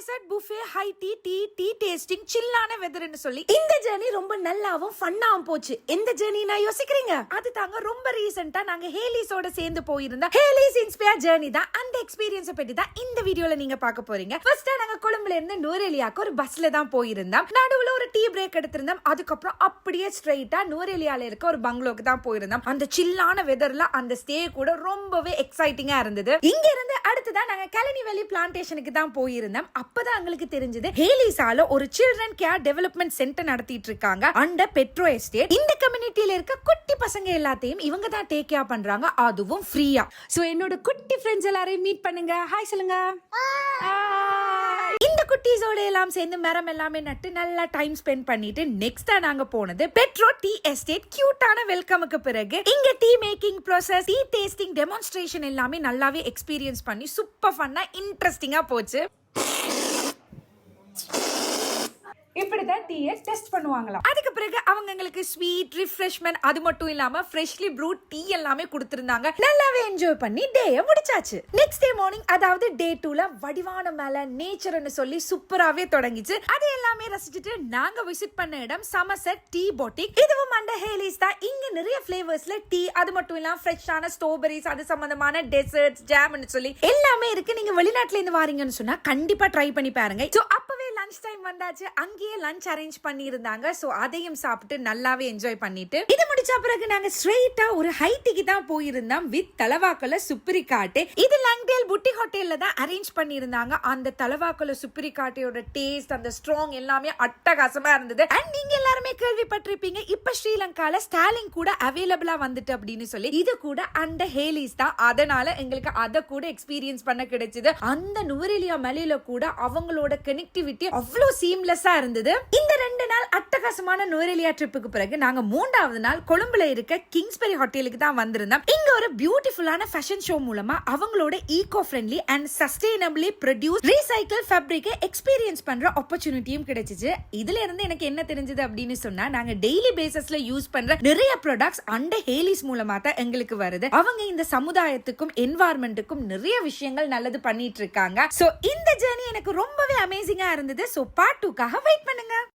Dessert buffet high tea tea tea tasting சில்லான வெதர்னு சொல்லி இந்த ஜேர்னி ரொம்ப நல்லாவும் ஃபன்னாவும் போச்சு. எந்த ஜேர்னி நான் யோசிக்கிறீங்க? அது தாங்க ரொம்ப ரீசெண்டா நாங்க ஹேலிஸோட சேர்ந்து போயிருந்தா ஹேலிஸ் இன்ஸ்பயர் ஜேர்னி தான். அந்த எக்ஸ்பீரியன்ஸை பத்தி தான் இந்த வீடியோல நீங்க பார்க்க போறீங்க. ஃபர்ஸ்டா நாங்க கொழும்புல இருந்து நூரெலியாக்கு ஒரு பஸ்ல தான் போயிருந்தோம். நடுவுல ஒரு டீ பிரேக் எடுத்திருந்தோம். அதுக்கப்புறம் அப்படியே ஸ்ட்ரைட்டா நூரெலியால இருக்க ஒரு பங்களோக்கு தான் போயிருந்தோம். அந்த சில்லான வெதர்ல அந்த ஸ்டே கூட ரொம்பவே எக்ஸைட்டிங்கா இருந்தது. இங்க இருந்து அடுத்ததான் நாங்க கழனி வேலி பிளான்டேஷனுக்கு தான் போயிருந்தோம். அப்பதான் அவங்களுக்கு தெரிஞ்சது. ஹேலிசால ஒரு சில்ட்ரன் கேர் டெவலப்மெண்ட் சென்டர் நடத்திட்டு இருக்காங்க. அண்டர் பெட்ரோ எஸ்டேட் இந்த கம்யூனிட்டியில இருக்க குட்டி பசங்க எல்லாத்தையும் இவங்க தான் டேக் கேர் பண்றாங்க. அதுவும் ஃப்ரீயா சோ என்னோட குட்டி ஃப்ரெண்ட்ஸ் எல்லாரையும் மீட் பண்ணுங்க. ஹாய் சொல்லுங்க. இந்த குட்டீஸோட எல்லாம் சேர்ந்து மரம் எல்லாமே நட்டு நல்லா டைம் ஸ்பெண்ட் பண்ணிட்டு நெக்ஸ்டா நாங்க போனது பெட்ரோ டீ எஸ்டேட் கியூட்டான வெல்கமுக்கு பிறகு இங்க tea making process tea tasting demonstration எல்லாமே நல்லாவே எக்ஸ்பீரியன்ஸ் பண்ணி சூப்பர் ஃபன்னா இன்ட்ரெஸ்டிங்கா போச்சு. இப்படிதான் டீயை டெஸ்ட் பண்ணுவாங்களாம். அதுக்கு பிறகு அவங்க எங்களுக்கு ஸ்வீட் ரிஃப்ரெஷ்மெண்ட் அது மட்டும் இல்லாம ஃப்ரெஷ்லி ப்ரூ டீ எல்லாமே கொடுத்துருந்தாங்க. நல்லாவே என்ஜாய் பண்ணி டேயை முடிச்சாச்சு. நெக்ஸ்ட் டே மார்னிங் அதாவது டே டூல வடிவான மேல நேச்சர்னு சொல்லி சூப்பராகவே தொடங்கிச்சு. அது எல்லாமே ரசிச்சுட்டு நாங்க விசிட் பண்ண இடம் சமசர் டீ போட்டிக் இதுவும் அந்த ஹேலிஸ் தான். இங்க நிறைய ஃபிளேவர்ஸ்ல டீ அது மட்டும் இல்லாம ஃப்ரெஷ்ஷான ஸ்ட்ராபெரிஸ் அது சம்பந்தமான டெசர்ட்ஸ் ஜாம்னு சொல்லி எல்லாமே இருக்கு. நீங்க வெளிநாட்டுல இருந்து வாரீங்கன்னு சொன்னா கண்டிப்பா ட்ரை பண்ணி பாருங்க. சோ லஞ்ச் டைம் வந்தாச்சு. அங்கேயே லஞ்ச் அரேஞ்ச் பண்ணியிருந்தாங்க. ஸோ அதையும் சாப்பிட்டு நல்லாவே என்ஜாய் பண்ணிட்டு இது முடிச்ச பிறகு நாங்க ஸ்ட்ரெயிட்டா ஒரு ஹைட்டிக்கு தான் போயிருந்தோம். வித் தலவாக்கல சுப்பிரி காட்டு இது லங்டேல் புட்டி ஹோட்டல்ல தான் அரேஞ்ச் பண்ணியிருந்தாங்க. அந்த தலவாக்கல சுப்பிரி காட்டையோட டேஸ்ட் அந்த ஸ்ட்ராங் எல்லாமே அட்டகாசமா இருந்தது. அண்ட் நீங்க எல்லாருமே கேள்விப்பட்டிருப்பீங்க இப்ப ஸ்ரீலங்கால ஸ்டாலிங் கூட அவைலபிளா வந்துட்டு அப்படின்னு சொல்லி. இது கூட அந்த ஹேலிஸ் தான். அதனால எங்களுக்கு அதை கூட எக்ஸ்பீரியன்ஸ் பண்ண கிடைச்சது. அந்த நுவரெலியா மலையில கூட அவங்களோட கனெக்டிவிட்டி அவ்வளோ சீம்லெஸ்ஸாக இருந்தது. இந்த ரெண்டு நாள் அட்டகாசமான நுவரெலியா ட்ரிப்புக்கு பிறகு நாங்கள் மூன்றாவது நாள் கொழும்புல இருக்க கிங்ஸ்பெரி ஹோட்டலுக்கு தான் வந்திருந்தோம். இங்க ஒரு பியூட்டிஃபுல்லான ஃபேஷன் ஷோ மூலமா அவங்களோட eco friendly and sustainably produce recycle ஃபேப்ரிக்கை experience பண்ற ஆப்பர்ச்சுனிட்டியும் கிடைச்சிச்சு. இதுல இருந்து எனக்கு என்ன தெரிஞ்சது அப்படின்னு சொன்னா நாங்க டெய்லி பேசிஸ்ல யூஸ் பண்ற நிறைய ப்ராடக்ட்ஸ் அண்ட ஹேலிஸ் மூலமா தான் எங்களுக்கு வருது. அவங்க இந்த சமுதாயத்துக்கும் என்வாயர்மெண்ட்டுக்கும் நிறைய விஷயங்கள் நல்லது பண்ணிட்டு இருக்காங்க. சோ இந்த ஜேர்னி எனக்கு ரொம்பவே அமேசிங்கா இருந்தது. சோ பார்ட் டூக்காக வெயிட் பண்ணுங்க.